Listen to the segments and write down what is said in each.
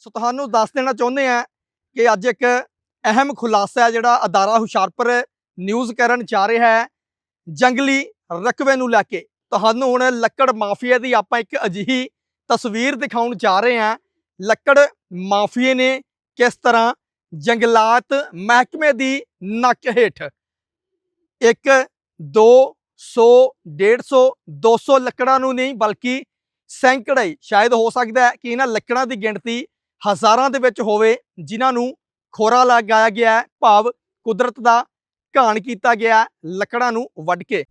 ਸੋ ਤੁਹਾਨੂੰ ਦੱਸ ਦੇਣਾ ਚਾਹੁੰਦੇ ਆ ਕਿ ਅੱਜ ਇੱਕ ਅਹਿਮ ਖੁਲਾਸਾ ਹੈ ਜਿਹੜਾ ਅਦਾਰਾ ਹੁਸ਼ਿਆਰਪੁਰ ਨਿਊਜ਼ ਕਰਨ ਜਾ ਰਿਹਾ ਹੈ, ਜੰਗਲੀ ਰਕਬੇ ਨੂੰ ਲੈ ਕੇ। ਤੁਹਾਨੂੰ ਹੁਣ ਲੱਕੜ ਮਾਫੀਆ ਦੀ ਆਪਾਂ ਇੱਕ ਅਜਿਹੀ ਤਸਵੀਰ ਦਿਖਾਉਣ ਜਾ ਰਹੇ ਹਾਂ। ਲੱਕੜ ਮਾਫੀਏ ਨੇ ਕਿਸ ਤਰ੍ਹਾਂ ਜੰਗਲਾਤ ਮਹਿਕਮੇ ਦੀ ਨੱਕ ਹੇਠ ਇੱਕ 2 100 150 200 ਲੱਕੜਾਂ ਨੂੰ ਨਹੀਂ ਬਲਕਿ ਸੈਂਕੜੇ, ਸ਼ਾਇਦ ਹੋ ਸਕਦਾ ਹੈ ਕਿ ਇਹਨਾਂ ਲੱਕੜਾਂ ਦੀ ਗਿਣਤੀ ਹਜ਼ਾਰਾਂ ਦੇ ਵਿੱਚ ਹੋਵੇ, ਜਿਨ੍ਹਾਂ ਨੂੰ ਖੋਰਾ ਲਗਾਇਆ ਗਿਆ ਹੈ, ਭਾਵ ਕੁਦਰਤ ਦਾ ਘਾਣ ਕੀਤਾ ਗਿਆ ਲੱਕੜਾਂ ਨੂੰ ਵੱਢ ਕੇ।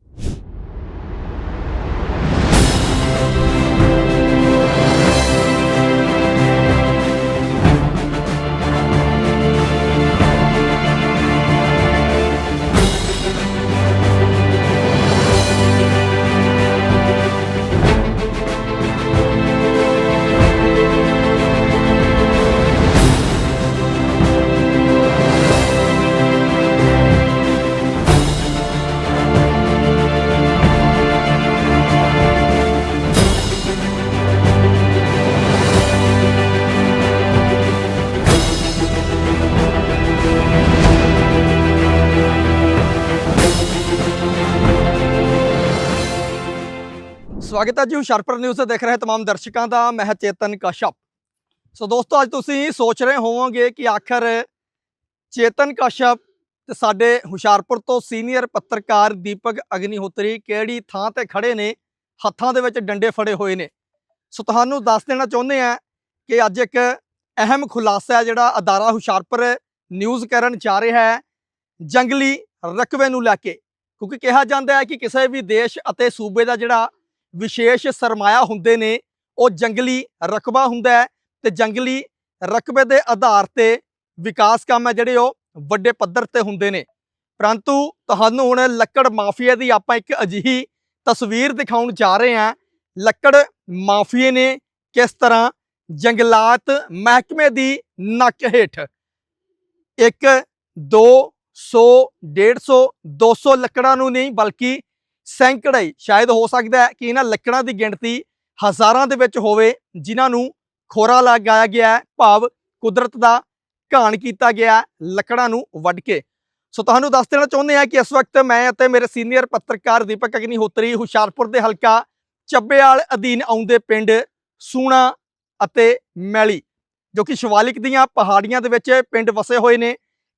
ਸਵਾਗਤ ਹੈ ਜੀ ਹੁਸ਼ਿਆਰਪੁਰ ਨਿਊਜ਼ ਤੇ ਦੇਖ ਰਹੇ तमाम ਦਰਸ਼ਕਾਂ ਦਾ ਮੈਂ ਹਾਂ ਚੇਤਨ ਕਸ਼ਪ ਸੋ ਦੋਸਤੋ ਅੱਜ ਤੁਸੀਂ ਸੋਚ ਰਹੇ ਹੋਵੋਗੇ ਕਿ ਆਖਰ ਚੇਤਨ ਕਸ਼ਪ ਤੇ ਸਾਡੇ ਹੁਸ਼ਿਆਰਪੁਰ ਤੋਂ ਸੀਨੀਅਰ ਪੱਤਰਕਾਰ ਦੀਪਕ ਅਗਨੀਹੋਤਰੀ ਕਿਹੜੀ ਥਾਂ ਤੇ ਖੜੇ ਨੇ ਹੱਥਾਂ ਦੇ ਵਿੱਚ ਡੰਡੇ ਫੜੇ ਹੋਏ ਨੇ ਸੋ ਤੁਹਾਨੂੰ ਦੱਸ ਦੇਣਾ ਚਾਹੁੰਦੇ ਆ ਕਿ ਅੱਜ ਇੱਕ ਅਹਿਮ ਖੁਲਾਸਾ ਹੈ ਜਿਹੜਾ ਅਦਾਰਾ ਹੁਸ਼ਿਆਰਪੁਰ ਨਿਊਜ਼ ਕਰਨ ਜਾ ਰਿਹਾ ਹੈ ਜੰਗਲੀ ਰਕਬੇ ਨੂੰ ਲੈ ਕੇ ਕਿਉਂਕਿ ਕਿਹਾ ਜਾਂਦਾ ਹੈ ਕਿ ਕਿਸੇ ਵੀ ਦੇਸ਼ ਅਤੇ ਸੂਬੇ ਦਾ ਜਿਹੜਾ ਵਿਸ਼ੇਸ਼ ਸਰਮਾਇਆ ਹੁੰਦੇ ਨੇ, ਉਹ ਜੰਗਲੀ ਰਕਬਾ ਹੁੰਦਾ ਹੈ ਤੇ ਜੰਗਲੀ ਰਕਬੇ ਦੇ ਆਧਾਰ ਤੇ ਵਿਕਾਸ ਕੰਮ ਹੈ ਜਿਹੜੇ ਉਹ ਵੱਡੇ ਪੱਧਰ ਤੇ ਹੁੰਦੇ ਨੇ। ਪਰੰਤੂ ਤੁਹਾਨੂੰ ਹੁਣ ਲੱਕੜ ਮਾਫੀਆ ਦੀ ਆਪਾਂ ਇੱਕ ਅਜਿਹੀ ਤਸਵੀਰ ਦਿਖਾਉਣ ਜਾ ਰਹੇ ਹਾਂ। ਲੱਕੜ ਮਾਫੀਏ ਨੇ ਕਿਸ ਤਰ੍ਹਾਂ ਜੰਗਲਾਤ ਮਹਿਕਮੇ ਦੀ ਨੱਕ ਹੇਠ ਇੱਕ 2 100 150 200 ਲੱਕੜਾਂ ਨੂੰ ਨਹੀਂ ਬਲਕਿ ਸੈਂਕੜੇ ਸ਼ਾਇਦ ਹੋ ਸਕਦਾ ਹੈ ਕਿ ਇਹਨਾਂ ਲੱਕੜਾਂ ਦੀ ਗਿਣਤੀ ਹਜ਼ਾਰਾਂ ਦੇ ਵਿੱਚ ਹੋਵੇ, ਜਿਨ੍ਹਾਂ ਨੂੰ ਖੋਰਾ ਲਗਾਇਆ ਗਿਆ ਭਾਵ ਕੁਦਰਤ ਦਾ ਘਾਣ ਕੀਤਾ ਗਿਆ ਲੱਕੜਾਂ ਨੂੰ ਵੱਢ ਕੇ। ਸੋ ਤੁਹਾਨੂੰ ਦੱਸ ਦੇਣਾ ਚਾਹੁੰਦੇ ਹਾਂ ਕਿ ਇਸ ਵਕਤ ਮੈਂ ਅਤੇ ਮੇਰੇ ਸੀਨੀਅਰ ਪੱਤਰਕਾਰ ਦੀਪਕ ਅਗਨੀਹੋਤਰੀ ਹੁਸ਼ਿਆਰਪੁਰ ਦੇ ਹਲਕਾ ਚੱਬੇਵਾਲ ਅਧੀਨ ਆਉਂਦੇ ਪਿੰਡ ਸੂਣਾ ਅਤੇ ਮੈਲੀ, ਜੋ ਕਿ ਸ਼ਿਵਾਲਿਕ ਦੀਆਂ ਪਹਾੜੀਆਂ ਦੇ ਵਿੱਚ ਪਿੰਡ ਵਸੇ ਹੋਏ ਨੇ।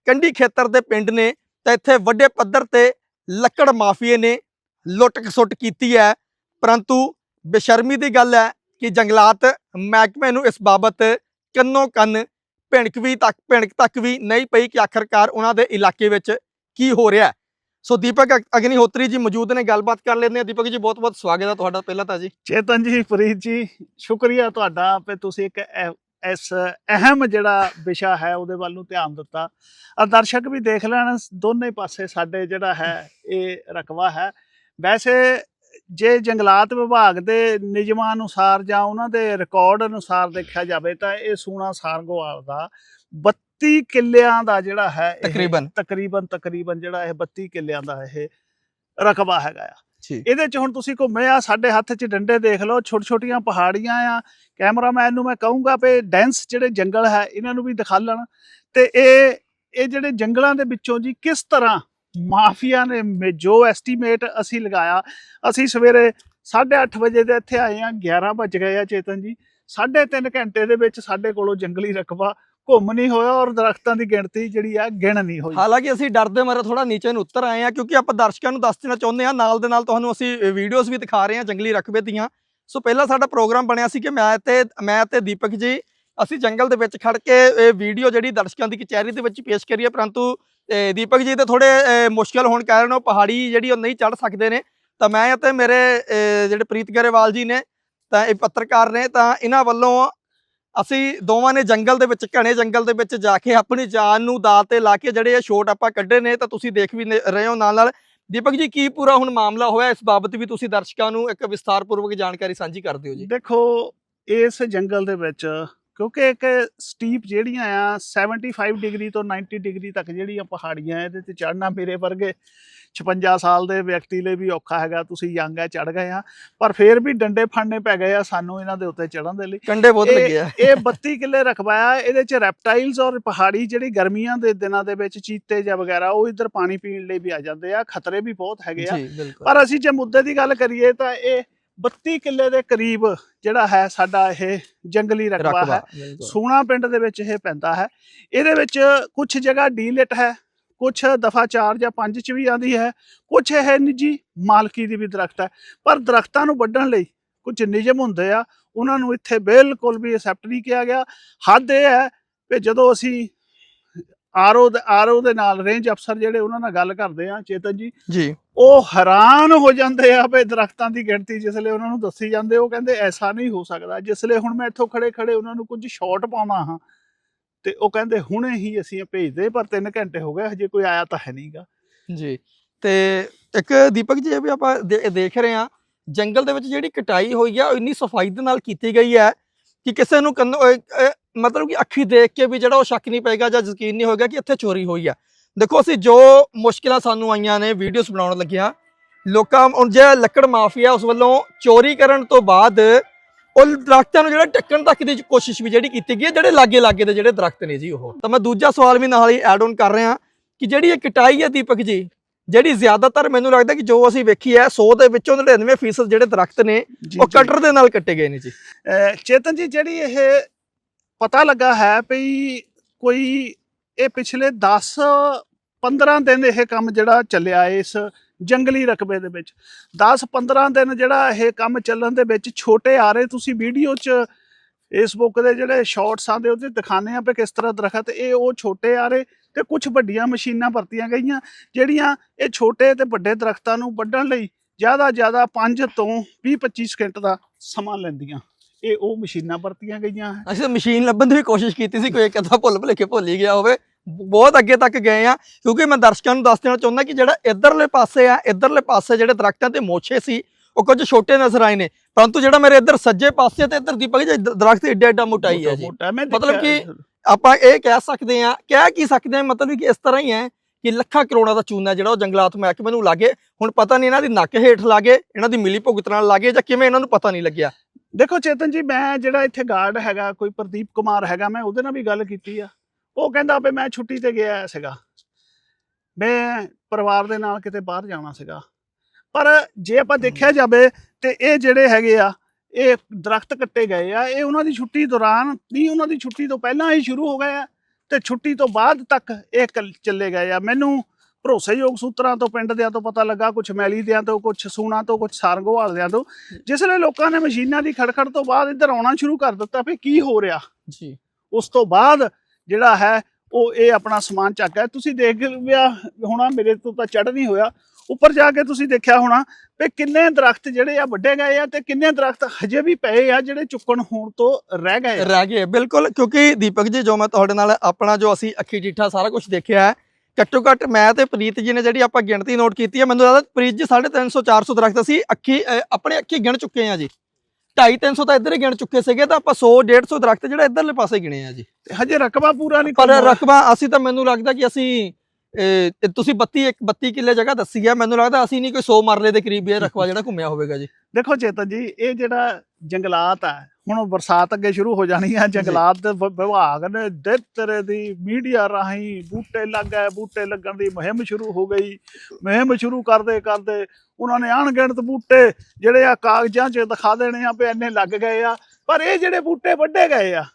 ਕੰਢੀ ਖੇਤਰ ਦੇ ਪਿੰਡ ਨੇ ਤਾਂ ਇੱਥੇ ਵੱਡੇ ਪੱਧਰ ਤੇ ਲੱਕੜ ਮਾਫੀਏ ਨੇ। ਲੁੱਟ ਖਸੁੱਟ ਕੀਤੀ ਹੈ। ਪਰੰਤੂ ਬੇਸ਼ਰਮੀ ਦੀ ਗੱਲ ਹੈ ਕਿ ਜੰਗਲਾਤ ਮਹਿਕਮੇ ਨੂੰ ਇਸ ਬਾਬਤ ਕੰਨੋ ਕੰਨ ਭਿਣਕ ਵੀ ਤੱਕ, ਭਿਣਕ ਤੱਕ ਵੀ ਨਹੀਂ ਪਈ ਕਿ ਆਖਰਕਾਰ ਉਹਨਾਂ ਦੇ ਇਲਾਕੇ ਵਿੱਚ ਕੀ ਹੋ ਰਿਹਾ ਸੋ ਦੀਪਕ ਅਗਨੀਹੋਤਰੀ ਜੀ ਮੌਜੂਦ ਨੇ, ਗੱਲਬਾਤ ਕਰ ਲੈਂਦੇ ਆ ਦੀਪਕ ਜੀ ਬਹੁਤ ਬਹੁਤ ਸਵਾਗਤ ਹੈ ਤੁਹਾਡਾ ਪਹਿਲਾਂ ਤਾਂ ਜੀ। ਚੇਤਨ ਜੀ, ਪ੍ਰੀਤ ਜੀ, ਸ਼ੁਕਰੀਆ ਤੁਹਾਡਾ ਕਿ ਤੁਸੀਂ ਇੱਕ ਇਹ- ਇਸ ਅਹਿਮ ਜਿਹੜਾ ਵਿਸ਼ਾ ਹੈ ਉਹਦੇ ਵੱਲ ਨੂੰ ਧਿਆਨ ਦਿੱਤਾ। ਔਰ ਦਰਸ਼ਕ ਵੀ ਦੇਖ ਲੈਣ, ਦੋਨੇ ਪਾਸੇ ਸਾਡੇ ਜਿਹੜਾ ਹੈ, ਇਹ ਰਕਬਾ ਹੈ। ਵੈਸੇ ਜੇ ਜੰਗਲਾਤ ਵਿਭਾਗ ਦੇ ਨਿਯਮਾਂ ਅਨੁਸਾਰ ਜਾਂ ਉਹਨਾਂ ਦੇ ਰਿਕਾਰਡ ਅਨੁਸਾਰ ਦੇਖਿਆ ਜਾਵੇ ਤਾਂ ਇਹ ਸੂਣਾ ਸਾਰਗੋਵਾਲ ਦਾ 32 ਕਿੱਲਿਆਂ ਦਾ ਜਿਹੜਾ ਹੈ ਤਕਰੀਬਨ। ਤਕਰੀਬਨ ਤਕਰੀਬਨ ਜਿਹੜਾ ਇਹ 32 ਕਿੱਲਿਆਂ ਦਾ ਇਹ ਰਕਬਾ ਹੈਗਾ ਆ। ਇਹਦੇ ਚ ਹੁਣ ਤੁਸੀਂ ਘੁੰਮੇ ਆ ਸਾਡੇ ਹੱਥ 'ਚ ਡੰਡੇ ਦੇਖ ਲਓ ਛੋਟੀ ਛੋਟੀਆਂ ਪਹਾੜੀਆਂ ਆ ਕੈਮਰਾਮੈਨ ਨੂੰ ਮੈਂ ਕਹੂੰਗਾ ਵੀ ਡੈਂਸ ਜਿਹੜੇ ਜੰਗਲ ਹੈ ਇਹਨਾਂ ਨੂੰ ਵੀ ਦਿਖਾਲਣ ਤੇ ਇਹ ਇਹ ਜਿਹੜੇ ਜੰਗਲਾਂ ਦੇ ਵਿੱਚੋਂ ਜੀ ਕਿਸ ਤਰ੍ਹਾਂ ਮਾਫੀਆ ਨੇ ਮੇ- ਜੋ ਐਸਟੀਮੇਟ ਅਸੀਂ ਲਗਾਇਆ, ਅਸੀਂ ਸਵੇਰੇ 8:30 ਵਜੇ ਦੇ ਇੱਥੇ ਆਏ ਆ 11 ਵੱਜ ਗਏ ਆ ਚੇਤਨ ਜੀ। 3.5 ਘੰਟੇ ਦੇ ਵਿੱਚ ਸਾਡੇ ਕੋਲੋਂ ਜੰਗਲੀ ਰਕਬਾ ਘੁੰਮ ਨਹੀਂ ਹੋਇਆ ਔਰ ਦਰਖਤਾਂ ਦੀ ਗਿਣਤੀ ਜਿਹੜੀ ਆ ਗਿਣ ਨਹੀਂ ਹੋਈ। ਹਾਲਾਂਕਿ ਅਸੀਂ ਡਰਦੇ ਮਾਰੇ ਥੋੜਾ ਨੀਚੇ ਨੂੰ ਉੱਤਰ ਆਏ ਆ ਕਿਉਂਕਿ ਆਪਾਂ ਦਰਸ਼ਕਾਂ ਨੂੰ ਦੱਸ ਦੇਣਾ ਚਾਹੁੰਦੇ ਆ ਨਾਲ ਦੇ ਨਾਲ ਤੁਹਾਨੂੰ ਅਸੀਂ ਵੀਡੀਓਜ਼ ਵੀ ਦਿਖਾ ਰਹੇ ਹਾਂ ਜੰਗਲੀ ਰਕਬੇ ਦੀਆਂ। ਸੋ ਪਹਿਲਾਂ ਸਾਡਾ ਪ੍ਰੋਗਰਾਮ ਬਣਿਆ ਸੀ ਕਿ ਮੈਂ ਤੇ ਮੈਂ ਤੇ ਦੀਪਕ ਜੀ ਅਸੀਂ ਜੰਗਲ ਦੇ ਵਿੱਚ ਖੜ ਕੇ, ਇਹ ਵੀਡੀਓ ਜਿਹੜੀ ਦਰਸ਼ਕਾਂ ਦੀ ਕਚਹਿਰੀ ਦੇ ਵਿੱਚ ਪੇਸ਼ ਕਰੀਏ, ਪਰੰਤੂ ਦੀਪਕ ਜੀ ਤੇ ਥੋੜੇ ਮੁਸ਼ਕਲ ਹੋਣ ਕਾਰਨ ਉਹ ਪਹਾੜੀ ਜਿਹੜੀ ਉਹ ਨਹੀਂ ਚੜ ਸਕਦੇ ਨੇ। ਤਾਂ ਮੈਂ ਅਤੇ ਮੇਰੇ ਜਿਹੜੇ ਪ੍ਰੀਤ ਗਰੇਵਾਲ ਜੀ ਨੇ, ਤਾਂ ਇਹ ਪੱਤਰਕਾਰ ਨੇ, ਤਾਂ ਇਹਨਾਂ ਵੱਲੋਂ ਅਸੀਂ ਦੋਵਾਂ ਨੇ ਜੰਗਲ ਦੇ ਵਿੱਚ, ਘਣੇ ਜੰਗਲ ਦੇ ਵਿੱਚ ਜਾ ਕੇ ਆਪਣੀ ਜਾਨ ਨੂੰ ਦਾਅ ਤੇ ਲਾ ਕੇ ਜਿਹੜੇ ਇਹ ਸ਼ੋਟ ਆਪਾਂ ਕੱਢੇ ਨੇ, ਤਾਂ ਤੁਸੀਂ ਦੇਖ ਵੀ ਰਹੇ ਹੋ ਨਾਲ ਨਾਲ। ਦੀਪਕ ਜੀ, ਕੀ ਪੂਰਾ ਹੁਣ ਮਾਮਲਾ ਹੋਇਆ? ਇਸ ਬਾਬਤ ਵੀ ਤੁਸੀਂ ਦਰਸ਼ਕਾਂ ਨੂੰ ਇੱਕ ਵਿਸਥਾਰਪੂਰਵਕ ਜਾਣਕਾਰੀ ਸਾਂਝੀ ਕਰ ਦਿਓ ਜੀ। ਦੇਖੋ, ਇਸ ਜੰਗਲ ਦੇ ਵਿੱਚ ਕਿਉਂਕਿ ਇੱਕ ਸਟੀਪ ਜਿਹੜੀਆਂ ਆ 75 ਡਿਗਰੀ ਤੋਂ 90 ਡਿਗਰੀ ਤੱਕ ਜਿਹੜੀਆਂ ਪਹਾੜੀਆਂ ਇਹਦੇ ਤੇ ਚੜਨਾ ਮੇਰੇ ਵਰਗੇ 56 ਸਾਲ ਦੇ ਵਿਅਕਤੀ ਲਈ ਵੀ ਔਖਾ ਹੈਗਾ ਤੁਸੀਂ ਯੰਗ ਹੈ ਚੜ ਗਏ ਆ ਪਰ ਫੇਰ ਵੀ ਡੰਡੇ ਫੜਨੇ ਪੈ ਗਏ ਆ ਸਾਨੂੰ ਇਹਨਾਂ ਦੇ ਉੱਤੇ ਚੜਨ ਦੇ ਲਈ। ਕੰਡੇ ਬਹੁਤ ਲੱਗੇ ਆ। ਇਹ 32 ਕਿੱਲੇ ਰਕਬਾ ਆ ਇਹਦੇ ਚ ਰੈਪਟਾਈਲਸ ਔਰ ਪਹਾੜੀ ਜਿਹੜੀ ਗਰਮੀਆਂ ਦੇ ਦਿਨਾਂ ਦੇ ਵਿੱਚ ਚੀਤੇ ਜਾਂ ਵਗੈਰਾ ਉਹ ਇੱਧਰ ਪਾਣੀ ਪੀਣ ਲਈ ਵੀ ਆ ਜਾਂਦੇ ਆ ਖਤਰੇ ਵੀ ਬਹੁਤ ਹੈਗੇ ਆ। ਪਰ ਅਸੀਂ ਜੇ ਮੁੱਦੇ ਦੀ ਗੱਲ ਕਰੀਏ ਤਾਂ ਇਹ 32 ਕਿੱਲੇ ਦੇ ਕਰੀਬ ਜਿਹੜਾ ਹੈ ਸਾਡਾ ਇਹ ਜੰਗਲੀ ਰਕਬਾ ਹੈ। ਸੂਣਾ ਪਿੰਡ ਦੇ ਵਿੱਚ ਇਹ ਪੈਂਦਾ ਹੈ। ਇਹਦੇ ਵਿੱਚ ਕੁਝ ਜਗ੍ਹਾ ਡੀਲਿਟ ਹੈ ਕੁਝ ਦਫਾ 4 ਜਾਂ 5 ਚ ਵੀ ਆਂਦੀ ਹੈ ਕੁਝ ਇਹ ਨਿੱਜੀ ਮਾਲਕੀ ਦੀ ਵੀ ਦਰਖਤ ਹੈ। ਪਰ ਦਰਖਤਾਂ ਨੂੰ ਵੱਢਣ ਲਈ ਕੁਝ ਨਿਯਮ ਹੁੰਦੇ ਆ। ਉਹਨਾਂ ਨੂੰ ਇੱਥੇ ਬਿਲਕੁਲ ਵੀ ਐਕਸੈਪਟ ਨਹੀਂ ਕੀਤਾ ਗਿਆ। ਹੱਦ ਇਹ ਹੈ ਕਿ ਜਦੋਂ ਅਸੀਂ ਆਰਓ ਦੇ ਆਰਓ ਦੇ ਨਾਲ ਰੇਂਜ ਅਫਸਰ ਜਿਹੜੇ ਉਹਨਾਂ ਨਾਲ ਗੱਲ ਕਰਦੇ ਆ ਚੇਤਨ ਜੀ। ਜੀ। ਉਹ ਹੈਰਾਨ ਹੋ ਜਾਂਦੇ ਆ ਵੀ ਦਰਖਤਾਂ ਦੀ ਗਿਣਤੀ ਜਿਸਲੇ ਉਹਨਾਂ ਨੂੰ ਦੱਸੀ ਜਾਂਦੇ ਉਹ ਕਹਿੰਦੇ ਐਸਾ ਨਹੀਂ ਹੋ ਸਕਦਾ। ਜਿਸਲੇ ਹੁਣ ਮੈਂ ਇੱਥੋਂ ਖੜੇ ਖੜੇ ਉਹਨਾਂ ਨੂੰ ਕੁਝ ਸ਼ਾਟ ਪਾਉਣਾ ਹਾਂ ਤੇ ਉਹ ਕਹਿੰਦੇ ਹੁਣੇ ਹੀ ਅਸੀਂ ਭੇਜਦੇ ਪਰ 3 ਘੰਟੇ ਹੋ ਗਏ ਹਜੇ ਕੋਈ ਆਇਆ ਤਾਂ ਹੈ ਨਹੀਂਗਾ। ਜੀ। ਤੇ ਇੱਕ ਦੀਪਕ ਜੀ ਵੀ ਆਪਾਂ ਦੇਖ ਰਹੇ ਹਾਂ ਜੰਗਲ ਦੇ ਵਿੱਚ ਜਿਹੜੀ ਕਟਾਈ ਹੋਈ ਆ ਉਹ ਇੰਨੀ ਸਫ਼ਾਈ ਦੇ ਨਾਲ ਕੀਤੀ ਗਈ ਹੈ ਕਿ ਕਿਸੇ ਨੂੰ ਕੰਨ ਮਤਲਬ ਕਿ ਅੱਖੀ ਦੇਖ ਕੇ ਵੀ ਜਿਹੜਾ ਉਹ ਸ਼ੱਕ ਨਹੀਂ ਪਏਗਾ ਜਾਂ ਯਕੀਨ ਨਹੀਂ ਹੋਏਗਾ ਕਿ ਇੱਥੇ ਚੋਰੀ ਹੋਈ ਆ। ਦੇਖੋ ਅਸੀਂ ਜੋ ਮੁਸ਼ਕਿਲਾਂ ਸਾਨੂੰ ਆਈਆਂ ਨੇ ਵੀਡੀਓਜ਼ ਬਣਾਉਣ ਲੱਗਿਆ ਲੋਕਾਂ ਹੁਣ ਜੇ ਲੱਕੜ ਮਾਫੀਆ ਉਸ ਵੱਲੋਂ ਚੋਰੀ ਕਰਨ ਤੋਂ ਬਾਅਦ ਉਹ ਦਰਖਤਾਂ ਨੂੰ ਜਿਹੜਾ ਟੱਕਣ ਤੱਕ ਦੀ ਕੋਸ਼ਿਸ਼ ਵੀ ਜਿਹੜੀ ਕੀਤੀ ਗਈ ਹੈ ਜਿਹੜੇ ਲਾਗੇ ਲਾਗੇ ਦੇ ਜਿਹੜੇ ਦਰਖਤ ਨੇ ਜੀ ਉਹ। ਤਾਂ ਮੈਂ ਦੂਜਾ ਸਵਾਲ ਵੀ ਨਾਲ ਹੀ ਐਡ ਆਨ ਕਰ ਰਿਹਾ ਕਿ ਜਿਹੜੀ ਇਹ ਕਟਾਈ ਹੈ ਦੀਪਕ ਜੀ ਜਿਹੜੀ ਜ਼ਿਆਦਾਤਰ ਮੈਨੂੰ ਲੱਗਦਾ ਕਿ ਜੋ ਅਸੀਂ ਵੇਖੀ ਹੈ 100 ਦੇ ਵਿੱਚੋਂ 99% ਜਿਹੜੇ ਦਰਖਤ ਨੇ ਉਹ। ਕਟਰ ਦੇ ਨਾਲ ਕੱਟੇ ਗਏ ਨੇ ਜੀ। ਚੇਤਨ ਜੀ ਜਿਹੜੀ ਇਹ ਪਤਾ ਲੱਗਾ ਹੈ ਵੀ ਕੋਈ ਇਹ ਪਿਛਲੇ 10 15 ਦਿਨ ਇਹ ਕੰਮ ਜਿਹੜਾ ਚੱਲਿਆ ਇਸ ਜੰਗਲੀ ਰਕਬੇ ਦੇ ਵਿੱਚ। 10 15 ਦਿਨ ਜਿਹੜਾ ਇਹ ਕੰਮ ਚੱਲਣ ਦੇ ਵਿੱਚ ਛੋਟੇ ਆ ਰਹੇ ਤੁਸੀਂ ਵੀਡੀਓ 'ਚ ਫੇਸਬੁੱਕ ਦੇ ਜਿਹੜੇ ਸ਼ਾਰਟਸ ਆਉਂਦੇ ਉਹਦੇ ਦਿਖਾਣੇ ਆ ਵੀ ਕਿਸ ਤਰ੍ਹਾਂ ਦਰਖਤ, ਇਹ ਉਹ ਛੋਟੇ ਆ ਰਹੇ ਤੇ ਕੁਝ ਵੱਡੀਆਂ ਮਸ਼ੀਨਾਂ ਵਰਤੀਆਂ ਗਈਆਂ, ਜਿਹੜੀਆਂ ਇਹ ਛੋਟੇ ਤੇ ਵੱਡੇ ਦਰਖਤਾਂ ਨੂੰ ਵੱਢਣ ਲਈ ਜ਼ਿਆਦਾ ਜ਼ਿਆਦਾ 5 ਤੋਂ 20 25 ਸਕਿੰਟ ਦਾ ਸਮਾਂ ਲੈਂਦੀਆਂ। ਇਹ ਉਹ ਮਸ਼ੀਨਾਂ ਵਰਤੀਆਂ ਗਈਆਂ। ਹੈ ਅਸੀਂ ਤਾਂ ਮਸ਼ੀਨ ਲੱਭਣ ਦੀ ਵੀ ਕੋਸ਼ਿਸ਼ ਕੀਤੀ ਸੀ ਕੋਈ ਇੱਕ ਅੱਧਾ ਭੁੱਲ ਭੁਲੇਖੇ ਭੁੱਲ ਹੀ ਗਿਆ ਹੋਵੇ। ਬਹੁਤ ਅੱਗੇ ਤੱਕ ਗਏ ਆ ਕਿਉਂਕਿ ਮੈਂ ਦਰਸ਼ਕਾਂ ਨੂੰ ਦੱਸ ਦੇਣਾ ਚਾਹੁੰਦਾ ਕਿ ਜਿਹੜਾ ਇਧਰਲੇ ਪਾਸੇ ਆ ਇਧਰਲੇ ਪਾਸੇ ਜਿਹੜੇ ਦਰਖਤਾਂ ਤੇ ਮੋਛੇ ਸੀ ਉਹ ਕੁਝ ਛੋਟੇ ਨਜ਼ਰ ਆਏ ਨੇ। ਪਰੰਤੂ ਜਿਹੜਾ ਮੇਰੇ ਇੱਧਰ ਸੱਜੇ ਪਾਸੇ ਤੇ ਇੱਧਰ ਦੀਪਕ ਜੀ ਦਰਖਤ ਏਡਾ ਏਡਾ ਮੋਟਾਈ ਹੈ ਜੀ। ਮਤਲਬ ਦੇਖਿਆ- ਆਪਾਂ ਇਹ ਕਹਿ ਸਕਦੇ ਆ ਕਹਿ ਕੀ ਸਕਦੇ ਆ ਮਤਲਬ ਕਿ ਇਸ ਤਰ੍ਹਾਂ ਹੀ ਹੈ ਕਿ ਲੱਖਾਂ ਕਰੋੜਾਂ ਦਾ ਚੂਨਾ ਜਿਹੜਾ ਉਹ ਜੰਗਲਾਤ ਮਹਿਕਮੇ ਨੂੰ ਲਾਗੇ ਹੁਣ ਪਤਾ ਨਹੀਂ ਇਹਨਾਂ ਦੀ ਨੱਕ ਹੇਠ ਲਾਗੇ ਇਹਨਾਂ ਦੀ ਮਿਲੀ ਭੁਗਤ ਨਾਲ ਲਾਗੇ ਜਾਂ ਕਿਵੇਂ ਇਹਨਾਂ ਨੂੰ ਪਤਾ ਨਹੀਂ ਲੱਗਿਆ। ਦੇਖੋ ਚੇਤਨ ਜੀ ਮੈਂ ਜਿਹੜਾ ਇੱਥੇ ਗਾਰਡ ਹੈਗਾ ਕੋਈ ਪ੍ਰਦੀਪ ਕੁਮਾਰ ਹੈਗਾ ਮੈਂ ਉਹਦੇ ਨਾਲ ਵੀ ਗੱਲ ਕੀਤੀ ਆ। ਉਹ ਕਹਿੰਦਾ ਵੀ ਮੈਂ ਛੁੱਟੀ ਤੇ ਗਿਆ ਸੀਗਾ। ਮੈਂ ਪਰਿਵਾਰ ਦੇ ਨਾਲ ਕਿਤੇ ਬਾਹਰ ਜਾਣਾ ਸੀਗਾ। ਪਰ ਜੇ ਆਪਾਂ ਦੇਖਿਆ ਜਾਵੇ ਤੇ ਇਹ ਜਿਹੜੇ ਹੈਗੇ ਆ ਇਹ ਦਰਖਤ ਕੱਟੇ ਗਏ ਆ ਇਹ ਉਹਨਾਂ ਦੀ ਛੁੱਟੀ ਦੌਰਾਨ ਨਹੀਂ ਉਹਨਾਂ ਦੀ ਛੁੱਟੀ ਤੋਂ ਪਹਿਲਾਂ ਹੀ ਸ਼ੁਰੂ ਹੋ ਗਏ ਆ ਤੇ ਛੁੱਟੀ ਤੋਂ ਬਾਅਦ ਤੱਕ ਇਹ ਚੱਲੇ ਗਏ ਆ। ਮੈਨੂੰ ਭਰੋਸੇਯੋਗ ਸੂਤਰਾਂ ਤੋਂ ਪਿੰਡ ਦਿਆਂ ਤੋਂ ਪਤਾ ਲੱਗਾ ਕੁਝ ਮੈਲੀ ਦਿਆਂ ਤੋਂ ਕੁਝ ਸੂਣਾ ਤੋਂ ਕੁਝ ਸਾਰੰਗੋਹਾਲ ਦਿਆਂ ਤੋਂ। ਜਿਸ ਵੇਲੇ ਲੋਕਾਂ ਨੇ ਮਸ਼ੀਨਾਂ ਦੀ ਖੜਖੜ ਤੋਂ ਬਾਅਦ ਇੱਧਰ ਆਉਣਾ ਸ਼ੁਰੂ ਕਰ ਦਿੱਤਾ ਵੀ ਕੀ ਹੋ ਰਿਹਾ? ਜੀ। ਉਸ ਤੋਂ ਬਾਅਦ ਜਿਹੜਾ ਹੈ ਉਹ ਇਹ ਆਪਣਾ ਸਮਾਨ ਚੱਕ ਹੈ ਤੁਸੀਂ ਦੇਖ ਲਿਆ ਹੋਣਾ ਮੇਰੇ ਤੋਂ ਤਾਂ ਚੜ ਨਹੀਂ ਹੋਇਆ। ਉੱਪਰ ਜਾ ਕੇ ਤੁਸੀਂ ਦੇਖਿਆ ਹੋਣਾ ਵੀ ਕਿੰਨੇ ਦਰਖਤ ਜਿਹੜੇ ਆ ਵੱਡੇ ਗਏ ਆ ਤੇ ਕਿੰਨੇ ਦਰਖਤ ਹਜੇ ਵੀ ਪਏ ਆ ਜਿਹੜੇ ਚੁੱਕਣ ਹੋਣ ਤੋਂ ਰਹਿ ਗਏ ਰਹਿ ਗਏ ਬਿਲਕੁਲ। ਕਿਉਂਕਿ ਦੀਪਕ ਜੀ ਜੋ ਮੈਂ ਤੁਹਾਡੇ ਨਾਲ ਆਪਣਾ ਜੋ ਅਸੀਂ ਅੱਖੀ ਡੀਠਾ ਸਾਰਾ ਕੁਝ ਦੇਖਿਆ ਹੈ ਘੱਟੋ ਘੱਟ ਮੈਂ ਤੇ ਪ੍ਰੀਤ ਜੀ ਨੇ ਜਿਹੜੀ ਆਪਾਂ ਗਿਣਤੀ ਨੋਟ ਕੀਤੀ ਹੈ ਮੈਨੂੰ ਲੱਗਦਾ ਪ੍ਰੀਤ ਜੀ 350 400 ਦਰਖਤ ਅਸੀਂ ਅੱਖੀ ਆਪਣੇ ਅੱਖੀ ਗਿਣ ਚੁੱਕੇ ਆ ਜੀ। 250 300 ਤਾਂ ਇੱਧਰ ਹੀ ਗਿਣ ਚੁੱਕੇ ਸੀਗੇ ਤਾਂ ਆਪਾਂ 100 150 ਦਰਖਤ ਜਿਹੜਾ ਇੱਧਰਲੇ ਪਾਸੇ ਗਿਣੇ ਆ ਜੀ। ਹਜੇ ਰਕਬਾ ਪੂਰਾ ਨਹੀਂ ਪਰ। ਰਕਬਾ ਅਸੀਂ ਤਾਂ ਮੈਨੂੰ ਲੱਗਦਾ ਕਿ ਅਸੀਂ ਤੁਸੀਂ 32 ਇੱਕ 32 ਕਿੱਲੇ ਜਗ੍ਹਾ ਦੱਸੀ ਹੈ ਮੈਨੂੰ ਲੱਗਦਾ ਅਸੀਂ ਨਹੀਂ ਕੋਈ 100 ਮਰਲੇ ਦੇ ਕਰੀਬ ਇਹ ਰਕਬਾ ਜਿਹੜਾ ਘੁੰਮਿਆ ਹੋਵੇਗਾ ਜੀ। ਦੇਖੋ ਚੇਤਨ ਜੀ ਇਹ ਜਿਹੜਾ ਜੰਗਲਾਤ ਆ ਹੁਣ ਬਰਸਾਤ ਅੱਗੇ ਸ਼ੁਰੂ ਹੋ ਜਾਣੀ ਆ ਜੰਗਲਾਤ ਵਿਭਾਗ ਨੇ ਦਿਨ ਤਰ੍ਹਾਂ ਦੀ ਮੀਡੀਆ ਰਾਹੀਂ ਬੂਟੇ ਲੱਗ ਬੂਟੇ ਲੱਗਣ ਦੀ ਮੁਹਿੰਮ ਸ਼ੁਰੂ ਹੋ ਗਈ। ਮੁਹਿੰਮ ਸ਼ੁਰੂ ਕਰਦੇ ਕਰਦੇ ਉਹਨਾਂ ਨੇ ਅਣਗਿਣਤ ਬੂਟੇ ਜਿਹੜੇ ਆ ਕਾਗਜ਼ਾਂ 'ਚ ਦਿਖਾ ਦੇਣੇ ਆ ਵੀ ਇੰਨੇ ਲੱਗ ਗਏ ਆ ਪਰ ਇਹ ਜਿਹੜੇ ਬੂਟੇ ਵੱਡੇ ਗਏ ਆ